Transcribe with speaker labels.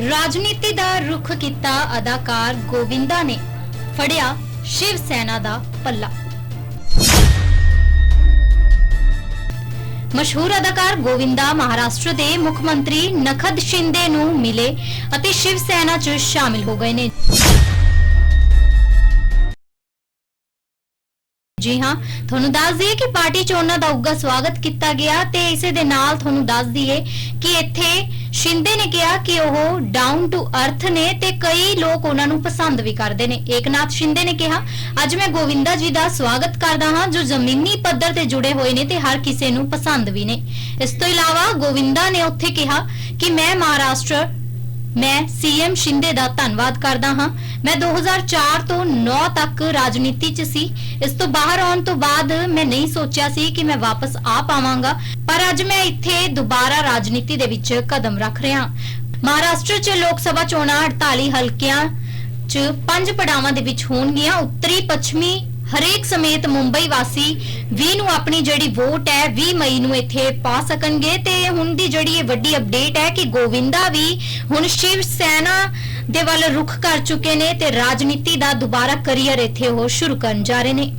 Speaker 1: ਰਾਜਨੀਤੀ ਦਾ ਰੁਖ ਕੀਤਾ ਅਦਾਕਾਰ ਗੋਵਿੰਦਾ ਨੇ ਫੜਿਆ ਸ਼ਿਵ ਸੈਨਾ ਦਾ ਪੱਲਾ। ਮਸ਼ਹੂਰ ਅਦਾਕਾਰ ਗੋਵਿੰਦਾ ਮਹਾਰਾਸ਼ਟਰ ਦੇ ਮੁੱਖ ਮੰਤਰੀ ਨਖਦ ਸ਼ਿੰਦੇ ਨੂੰ ਮਿਲੇ ਅਤੇ ਸ਼ਿਵ ਸੈਨਾ 'ਚ ਸ਼ਾਮਿਲ ਹੋ ਗਏ ਨੇ। ਜੀ ਹਾਂ, ਤੁਹਾਨੂੰ ਦੱਸ ਦਈਏ ਕਿ ਪਾਰਟੀ 'ਚ ਉਹਨਾਂ ਦਾ ਉੱਗਾ ਸਵਾਗਤ ਕੀਤਾ ਗਿਆ ਤੇ ਇਸੇ ਦੇ ਨਾਲ ਤੁਹਾਨੂੰ ਦੱਸ ਦਈਏ ਕਿ ਇੱਥੇ ਸ਼ਿੰਦੇ ਨੇ ਕਿਹਾ ਕਿ ਉਹ ਡਾਊਨ ਟੂ ਅਰਥ ਨੇ ਤੇ ਕਈ ਲੋਕ ਉਹਨਾਂ ਨੂੰ ਪਸੰਦ ਵੀ ਕਰਦੇ ਨੇ। ਏਕਨਾਥ ਸ਼ਿੰਦੇ ਨੇ ਕਿਹਾ, ਅੱਜ ਮੈਂ ਗੋਵਿੰਦਾ ਜੀ ਦਾ ਸਵਾਗਤ ਕਰਦਾ ਹਾਂ, ਜੋ ਜ਼ਮੀਨੀ ਪੱਧਰ ਤੇ ਜੁੜੇ ਹੋਏ ਨੇ ਤੇ ਹਰ ਕਿਸੇ ਨੂੰ ਪਸੰਦ ਵੀ ਨੇ। ਇਸ ਤੋਂ ਇਲਾਵਾ ਗੋਵਿੰਦਾ ਨੇ ਉੱਥੇ ਕਿਹਾ ਕਿ ਮੈਂ ਮਹਾਰਾਸ਼ਟਰ ਮੈਂ ਸੀਐਮ ਸ਼ਿੰਦੇ ਦਾ ਧੰਨਵਾਦ ਕਰਦਾ ਹਾਂ। ਮੈਂ 2004 ਤੋਂ 9 ਤੱਕ ਰਾਜਨੀਤੀ 'ਚ ਸੀ। ਇਸ ਤੋਂ ਬਾਹਰ ਆਉਣ ਤੋਂ ਬਾਅਦ ਮੈਂ ਨਹੀਂ ਸੋਚਿਆ ਸੀ ਕਿ ਮੈਂ ਵਾਪਸ ਆ ਪਾਵਾਂਗਾ। ਪਰ ਅੱਜ ਮੈਂ ਇੱਥੇ ਦੁਬਾਰਾ ਰਾਜਨੀਤੀ ਦੇ ਵਿੱਚ ਕਦਮ ਰੱਖ ਰਿਹਾ ਮਹਾਰਾਸ਼ਟਰ 'ਚ ਲੋਕ ਸਭਾ ਚੋਣਾਂ 48 ਹਲਕਿਆਂ 'ਚ ਪੰਜ ਪੜਾਵਾਂ ਦੇ ਵਿੱਚ ਹੋਣਗੀਆਂ। ਉੱਤਰੀ, ਪੱਛਮੀ ਹਰੇਕ ਸਮੇਤ ਮੁੰਬਈ ਵਾਸੀ 20 ਨੂੰ ਆਪਣੀ ਜਿਹੜੀ ਵੋਟ ਹੈ 20 ਮਈ ਨੂੰ ਇੱਥੇ ਪਾ ਸਕਣਗੇ ਤੇ ਹੁਣ ਦੀ ਜਿਹੜੀ ਇਹ ਵੱਡੀ ਅਪਡੇਟ ਹੈ ਕਿ ਗੋਵਿੰਦਾ ਵੀ ਹੁਣ ਸ਼ਿਵ ਸੈਨਾ ਦੇ ਵੱਲ ਰੁਖ ਕਰ ਚੁੱਕੇ ਨੇ ਤੇ ਰਾਜਨੀਤੀ ਦਾ ਦੁਬਾਰਾ ਕਰੀਅਰ ਇੱਥੇ ਉਹ ਸ਼ੁਰੂ ਕਰਨ ਜਾ ਰਹੇ ਨੇ।